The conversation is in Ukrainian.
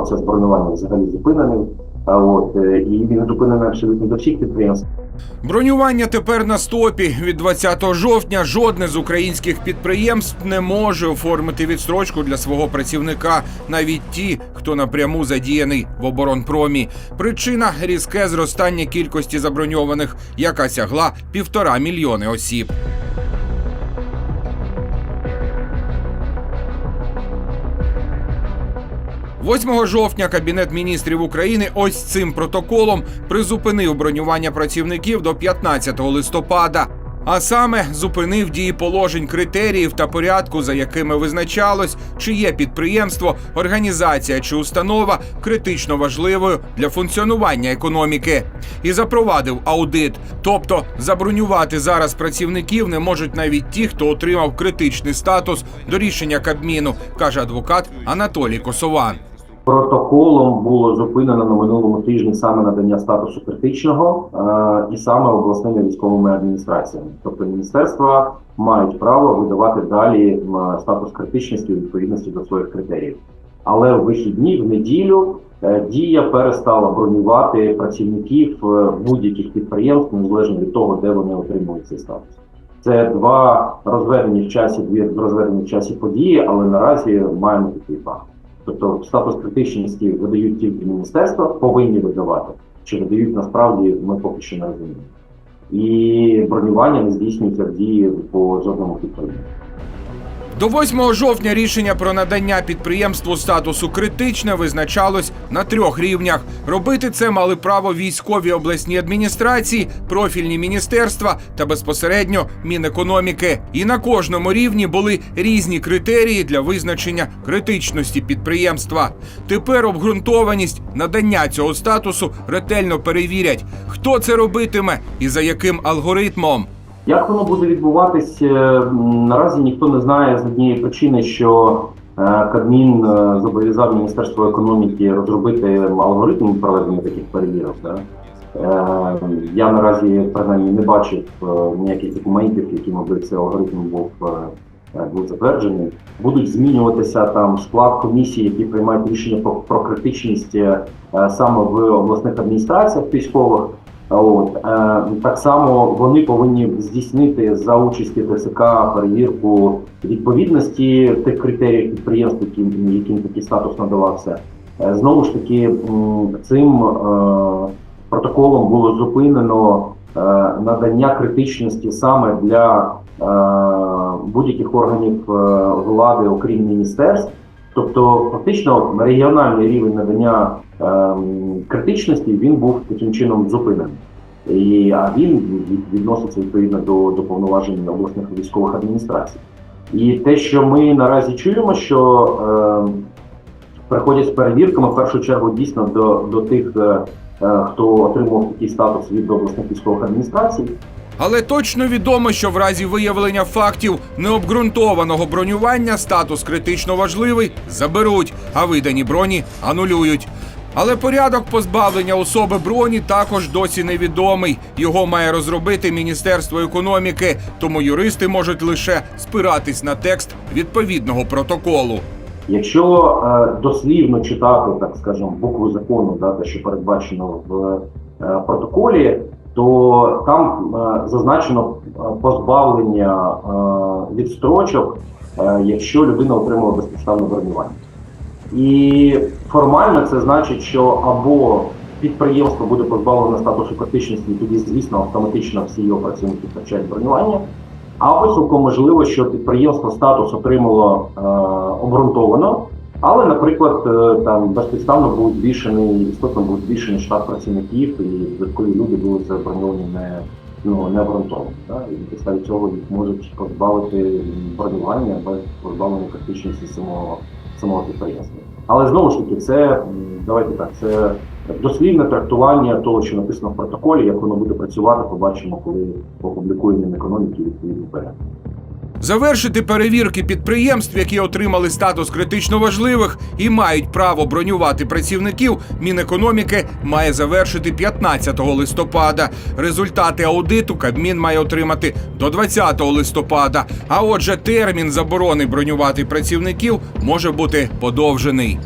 процес бронювання взагалі зупинений. А от е, і він зупинений абсолютно до всіх підприємств. Бронювання тепер на стопі. Від 20 жовтня жодне з українських підприємств не може оформити відстрочку для свого працівника, навіть ті, хто напряму задіяний в оборонпромі. Причина різке зростання кількості заброньованих, яка сягла півтора мільйони осіб. – 8 жовтня Кабінет міністрів України ось цим протоколом призупинив бронювання працівників до 15 листопада. А саме зупинив дії положень критеріїв та порядку, за якими визначалось, чи є підприємство, організація чи установа критично важливою для функціонування економіки, і запровадив аудит. Тобто забронювати зараз працівників не можуть навіть ті, хто отримав критичний статус до рішення Кабміну, каже адвокат Анатолій Косован. Протоколом було зупинено на минулому тижні саме надання статусу критичного е, і саме обласними військовими адміністраціями. Тобто міністерства мають право видавати далі статус критичності у відповідності до своїх критеріїв. Але в вихідні в неділю е, дія перестала бронювати працівників е, будь-яких підприємств, незалежно від того, де вони отримують цей статус. Це два розведені в часі, дві розведені в часі події, але наразі маємо такий факт. Тобто статус критичності видають тільки міністерства, повинні видавати. Чи видають насправді, ми поки що не розуміємо. І бронювання не здійснюється в дії по жодному підприємству. До 8 жовтня рішення про надання підприємству статусу критичне визначалось на трьох рівнях. Робити це мали право військові обласні адміністрації, профільні міністерства та безпосередньо Мінекономіки. І на кожному рівні були різні критерії для визначення критичності підприємства. Тепер обґрунтованість надання цього статусу ретельно перевірять, хто це робитиме і за яким алгоритмом. Як воно буде відбуватись, е, наразі ніхто не знає з однієї причини, що е, Кабмін е, зобов'язав Міністерство економіки розробити алгоритм проведення таких перевірок. Да? Я наразі принаймні не бачив ніяких документів, якими би цей алгоритм був, був затверджений. Будуть змінюватися там склад комісії, які приймають рішення про, критичність саме в обласних адміністраціях військових. От е, так само вони повинні здійснити за участі ТСК перевірку відповідності тих критеріїв підприємств, яким, яким такий статус надавався. Е, знову ж таки, цим е, протоколом було зупинено надання критичності саме для будь-яких органів влади, окрім міністерств. Тобто, фактично, регіональний рівень надання ем, критичності він був таким чином зупинений. І, а він від- відноситься відповідно до, до повноважень обласних військових адміністрацій. І те, що ми наразі чуємо, що ем, приходять з перевірками в першу чергу дійсно до, до тих, е, е, хто отримав такий статус від обласних військових адміністрацій. Але точно відомо, що в разі виявлення фактів необґрунтованого бронювання статус критично важливий заберуть, а видані броні анулюють. Але порядок позбавлення особи броні також досі невідомий. Його має розробити Міністерство економіки, тому юристи можуть лише спиратись на текст відповідного протоколу. Якщо е, дослівно читати, так скажемо, букву закону, да, те, що передбачено в е, протоколі, то там е, зазначено е, позбавлення е, відстрочок, якщо людина отримала безпідставне бронювання. І формально це значить, що або підприємство буде позбавлено статусу критичності, і тоді, звісно, автоматично всі його працівники втрачають бронювання. Або цілком можливо, що підприємство статус отримало обґрунтовано, але, наприклад, е, там безпідставно був збільшений, істотно був збільшений штат працівників, і додаткові люди були заброньовані не, ну, не обґрунтовано. І на підставі цього їх можуть позбавити бронювання без позбавлення критичності самого, самого підприємства. Але знову ж таки, це давайте так, це дослівне трактування того, що написано в протоколі, як воно буде працювати, побачимо, коли опублікує Мінекономіки відповідний порядок. Завершити перевірки підприємств, які отримали статус критично важливих і мають право бронювати працівників. Мінекономіки має завершити 15 листопада. Результати аудиту Кабмін має отримати до 20 листопада. А отже, термін заборони бронювати працівників може бути подовжений.